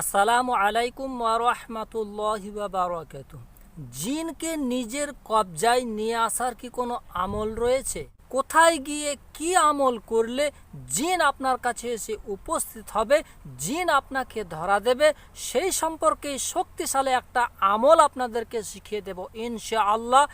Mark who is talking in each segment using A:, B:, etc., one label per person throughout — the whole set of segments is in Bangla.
A: আসসালামু আলাইকুম ওরহমতুল্লাহ বারকাত জিনকে নিজের কবজায় নিয়ে আসার কি কোনো আমল রয়েছে? কোথায় গিয়ে কি আমল করলে জিন আপনার কাছে এসে উপস্থিত হবে, জিন আপনাকে ধরা দেবে, সেই সম্পর্কে শক্তিশালী একটা আমল আপনাদেরকে শিখিয়ে দেব ইনশাআল্লাহ।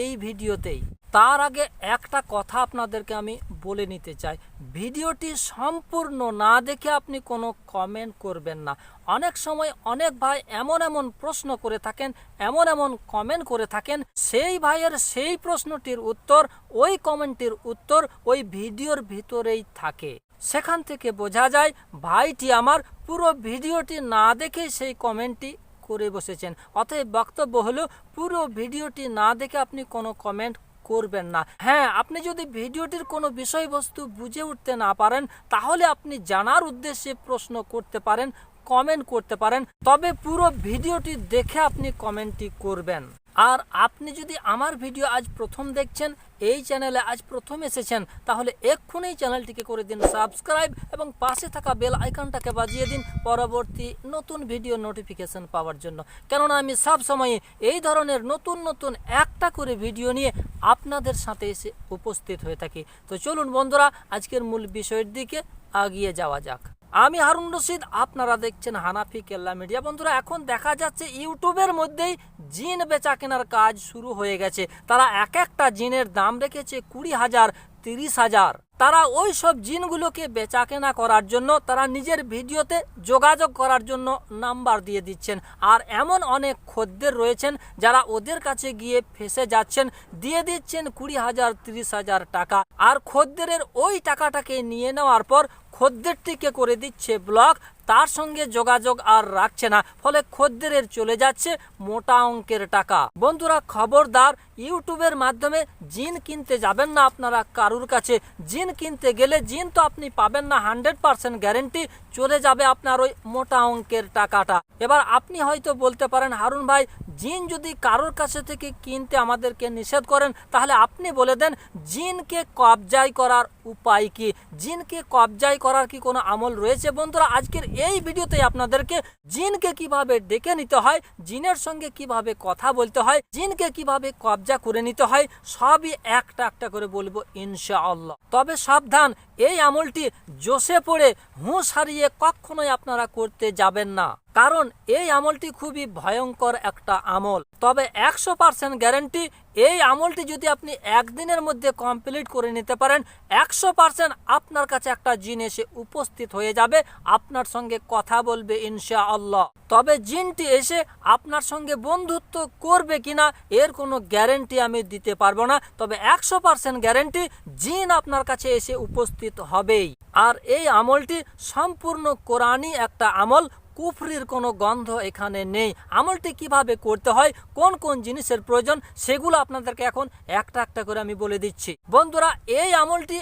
A: এই ভিডিওতেই। তার আগে একটা কথা আপনাদেরকে আমি বলে নিতে চাই। ভিডিওটি সম্পূর্ণ না দেখে আপনি কোনো কমেন্ট করবেন না। অনেক সময় অনেক ভাই এমন এমন প্রশ্ন করে থাকেন, এমন এমন কমেন্ট করে থাকেন, সেই ভাইয়ের সেই প্রশ্নটির উত্তর, ওই কমেন্টের উত্তর ওই ভিডিওর ভিতরেই থাকে। সেখান থেকে বোঝা যায়, ভাইটি আমার পুরো ভিডিওটি না দেখে সেই কমেন্টটি করে বসেছেন। অতএব বক্তব্য হলো, পুরো ভিডিওটি না দেখে আপনি কোনো কমেন্ট করবেন না। হ্যাঁ আপনি যদি ভিডিওটির কোনো বিষয়বস্তু বুঝে উঠতে না পারেন, তাহলে আপনি জানার উদ্দেশ্যে প্রশ্ন করতে পারেন কমেন্ট করতে পারেন। তবে পুরো ভিডিওটি দেখে আপনি কমেন্টটি করবেন। আর আপনি যদি আমার ভিডিও আজ প্রথম দেখছেন, এই চ্যানেলে আজ প্রথম এসেছেন, তাহলে এক্ষুনি চ্যানেলটিকে করে দিন সাবস্ক্রাইব এবং পাশে থাকা বেল আইকনটাকে বাজিয়ে দিন পরবর্তী নতুন ভিডিও নোটিফিকেশন পাওয়ার জন্য। কেননা আমি সব সময় এই ধরনের নতুন নতুন একটা করে ভিডিও নিয়ে আপনাদের সাথে এসে উপস্থিত হয়ে থাকি। তো চলুন বন্ধুরা, আজকের মূল বিষয়ের দিকে আগিয়ে যাওয়া যাক। আমি হারুন রশিদ, আপনারা দেখছেন হানাফি কেল্লা মিডিয়া। বন্ধুরা, এখন দেখা যাচ্ছে ইউটিউবের মধ্যেই জিন বেচা কেনার কাজ শুরু হয়ে গেছে। তারা এক একটা জিনের দাম রেখেছে কুড়ি হাজার, তিরিশ হাজার। তারা ওই সব জিনগুলোকে বেচা কেনা করার জন্য, তারা নিজের ভিডিওতে যোগাযোগ করার জন্য নাম্বার দিয়ে দিচ্ছেন। আর এমন অনেক খদ্দের রয়েছেন যারা ওদের কাছে গিয়ে ফেসে যাচ্ছেন, দিয়ে দিচ্ছেন কুড়ি হাজার, তিরিশ হাজার টাকা। আর খদ্দের ওই টাকাটাকে নিয়ে নেওয়ার পর খদ্দেরটিকে করে দিচ্ছে ব্লক, তার সঙ্গে যোগাযোগ আর রাখছে না, ফলে খদ্দেরের চলে যাচ্ছে মোটা অঙ্কের টাকা। বন্ধুরা, খবরদার ইউটিউবের মাধ্যমে জিন কিনতে যাবেন না আপনারা কারুর কাছে। জিন কিনতে গেলে জিন তো আপনি পাবেন না, হান্ড্রেড পার্সেন্ট গ্যারেন্টি। চলে যাবে আপনার ওই মোটা অঙ্কের টাকাটা। এবার আপনি হয়তো বলতে পারেন, হারুন ভাই, জিন যদি কারোর কাছে থেকে কিনতে আমাদেরকে নিষেধ করেন, তাহলে আপনি বলে দেন, জিনকে কবজাই করার উপায় কি? জিনকে কবজাই করার কি কোনো আমল রয়েছে? বন্ধুরা, আজকের এই ভিডিওতে আপনাদেরকে জিনকে কীভাবে ডেকে নিতে হয়, জিনের সঙ্গে কীভাবে কথা বলতে হয়, জিনকে কীভাবে কবজা করে নিতে হয়, সবই একটা একটা করে বলব ইনশাআল্লাহ। তবে সাবধান, এই আমলটি জোশে পড়ে, হুঁশ হারিয়ে কখনোই আপনারা করতে যাবেন না। কারণ এই আমলটি খুবই ভয়ঙ্কর একটা আমল। তবে একশো পার্সেন্ট গ্যারেন্টি, এই আমলটি যদি আপনি একদিনের মধ্যে কমপ্লিট করে নিতে পারেন, একশো পার্সেন্ট আপনার কাছে একটা জিন এসে উপস্থিত হয়ে যাবে, আপনার সঙ্গে কথা বলবে ইনশা আল্লাহ তবে জিনটি এসে আপনার সঙ্গে বন্ধুত্ব করবে কিনা, এর কোনো গ্যারেন্টি আমি দিতে পারব না। তবে একশো পার্সেন্ট গ্যারেন্টি, জিন আপনার কাছে এসে উপস্থিত হবেই। আর এই আমলটি সম্পূর্ণ কোরআনই একটা আমল কুফরির কোনো গন্ধ এখানে নেই। আমলটি কীভাবে করতে হয়, কোন কোন জিনিসের প্রয়োজন, সেগুলো আপনাদেরকে এখন একটা একটা করে আমি বলে দিচ্ছি। বন্ধুরা, এই আমলটি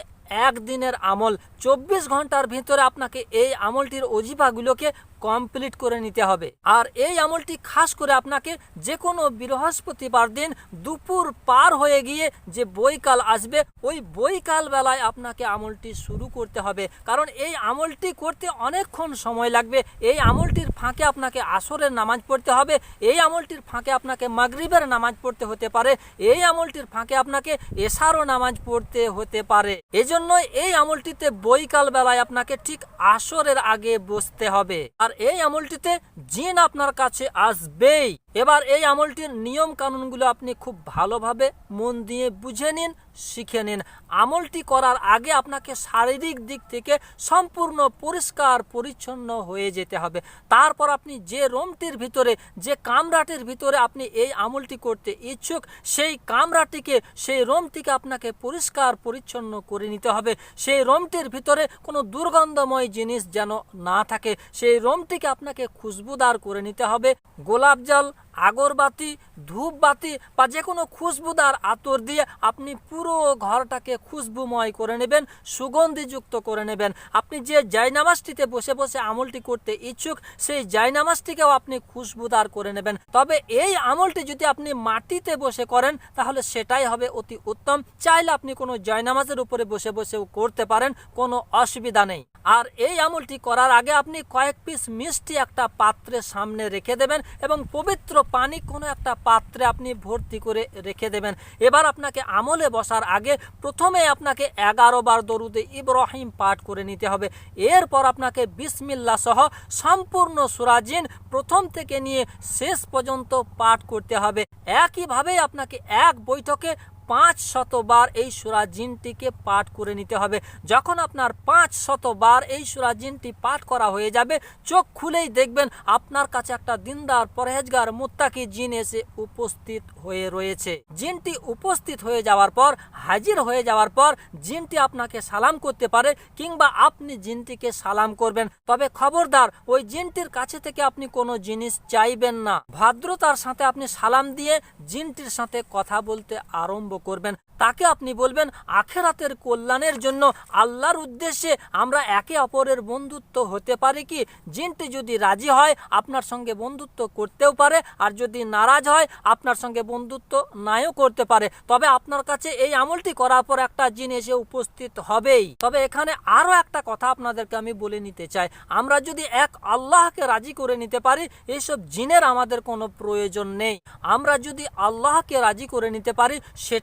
A: একদিনের আমল। চব্বিশ ঘণ্টার ভিতরে আপনাকে এই আমলটির অজিফাগুলোকে কমপ্লিট করে নিতে হবে। আর এই আমলটি খাস করে আপনাকে যে কোনো বৃহস্পতিবার দিন দুপুর পার হয়ে গিয়ে যে বইকাল আসবে, ওই বইকাল বেলায় আপনাকে আমলটি শুরু করতে হবে। কারণ এই আমলটি করতে অনেকক্ষণ সময় লাগবে। এই আমলটির ফাঁকে আপনাকে আসরের নামাজ পড়তে হবে। এই আমলটির ফাঁকে আপনাকে মাগরিবের নামাজ পড়তে হতে পারে। এই আমলটির ফাঁকে আপনাকে এশারও নামাজ পড়তে হতে পারে। এজন্য এই আমলটিতে বইকাল বেলায় আপনাকে ঠিক আসরের আগে বসতে হবে। আর এই আমলটিতে জিন আপনার কাছে আসবেই। এবার এই আমলটির নিয়ম কানুনগুলো আপনি খুব ভালোভাবে মন দিয়ে বুঝে নিন, শিখে নিন। আমলটি করার আগে আপনাকে শারীরিক দিক থেকে সম্পূর্ণ পরিষ্কার, পরিচ্ছন্ন হয়ে যেতে হবে। তারপর আপনি যে রোমটির ভিতরে, যে কামরাটির ভিতরে আপনি এই আমলটি করতে ইচ্ছুক, সেই কামরাটিকে, সেই রোমটিকে আপনাকে পরিষ্কার, পরিচ্ছন্ন করে নিতে হবে। সেই রোমটির ভিতরে কোনো দুর্গন্ধময় জিনিস যেন না থাকে, সেই রোমটিকে আপনাকে খুশবুদার করে নিতে হবে। গোলাপ জল আগরবাতি ধূপবাতি বা যে কোনো খুশবুদার আতর দিয়ে আপনি পুরো ঘরটাকে খুশবুময় করে নেবেন, সুগন্ধিযুক্ত করে নেবেন। আপনি যে জায়নামাজটিতে বসে বসে আমলটি করতে ইচ্ছুক, সেই জায়নামাজটিকেও আপনি খুশবুদার করে নেবেন। তবে এই আমলটি যদি আপনি মাটিতে বসে করেন, তাহলে সেটাই হবে অতি উত্তম। চাইলে আপনি কোনো জয়নামাজের উপরে বসে বসেও করতে পারেন, কোনো অসুবিধা নেই। আর এই আমলটি করার আগে আপনি কয়েক পিস মিষ্টি একটা পাত্রের সামনে রেখে দেবেন এবং পবিত্র পানি কোনো একটা পাত্রে আপনি ভর্তি করে রেখে দেবেন। এবার আপনাকে আমলে বসার আগে প্রথমে আপনাকে এগারো বার দরুদে ইব্রাহিম পাঠ করে নিতে হবে। এরপর আপনাকে বিসমিল্লা সহ সম্পূর্ণ সুরাজিন প্রথম থেকে নিয়ে শেষ পর্যন্ত পাঠ করতে হবে। একইভাবে আপনাকে এক বৈঠকে পাঁচ শতবার এই সুরাজিনটিকে পাঠ করে নিতে হবে। যখন আপনার পাঁচ শতবার এই সুরাজিনটি পাঠ করা হয়ে যাবে, চোখ খুলেই দেখবেন আপনার কাছে একটা দিনদার পরহেজগার মুত্তাকি জিন এসে উপস্থিত হয়ে রয়েছে। জিনটি উপস্থিত হয়ে যাওয়ার পর, হাজির হয়ে যাওয়ার পর জিনটি আপনাকে সালাম করতে পারে কিংবা আপনি জিনটিকে সালাম করবেন। তবে খবরদার, ওই জিনটির কাছে থেকে আপনি কোনো জিনিস চাইবেন না। ভদ্রতার সাথে আপনি সালাম দিয়ে জিনটির সাথে কথা বলতে আরম্ভ করবেন। তাকে আপনি বলবেন, আখেরাতের কল্যাণের জন্য আল্লাহর উদ্দেশ্যে আমরা একে অপরের বন্ধুত্ব হতে পারি কি? জিনটি যদি রাজি হয়, আপনার সঙ্গে বন্ধুত্ব করতেও পারে। আর যদি নারাজ হয়, আপনার সঙ্গে বন্ধুত্ব নাও করতে পারে। তবে আপনার কাছে এই আমলটি করার পর একটা জিন এসে উপস্থিত হবেই। তবে এখানে আরও একটা কথা আপনাদেরকে আমি বলে নিতে চাই। আমরা যদি এক আল্লাহকে রাজি করে নিতে পারি এইসব জিনের আমাদের কোনো প্রয়োজন নেই। আমরা যদি আল্লাহকে রাজি করে নিতে পারি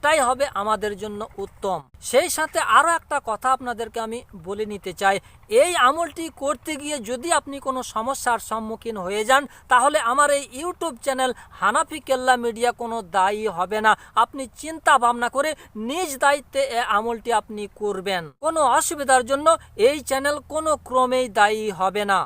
A: সেটাই হবে আমাদের জন্য উত্তম। সেই সাথে আরও একটা কথা আপনাদেরকে আমি বলে নিতে চাই। এই আমলটি করতে গিয়ে যদি আপনি কোনো সমস্যার সম্মুখীন হয়ে যান, তাহলে আমার এই YouTube channel Hanafi Kella media কোনো দায়ী হবে না। আপনি চিন্তা ভাবনা করে নিজ দায়িত্বে এ আমলটি আপনি করবেন। কোনো অসুবিধার জন্য এই চ্যানেল কোনো ক্রমেই দায়ী হবে না।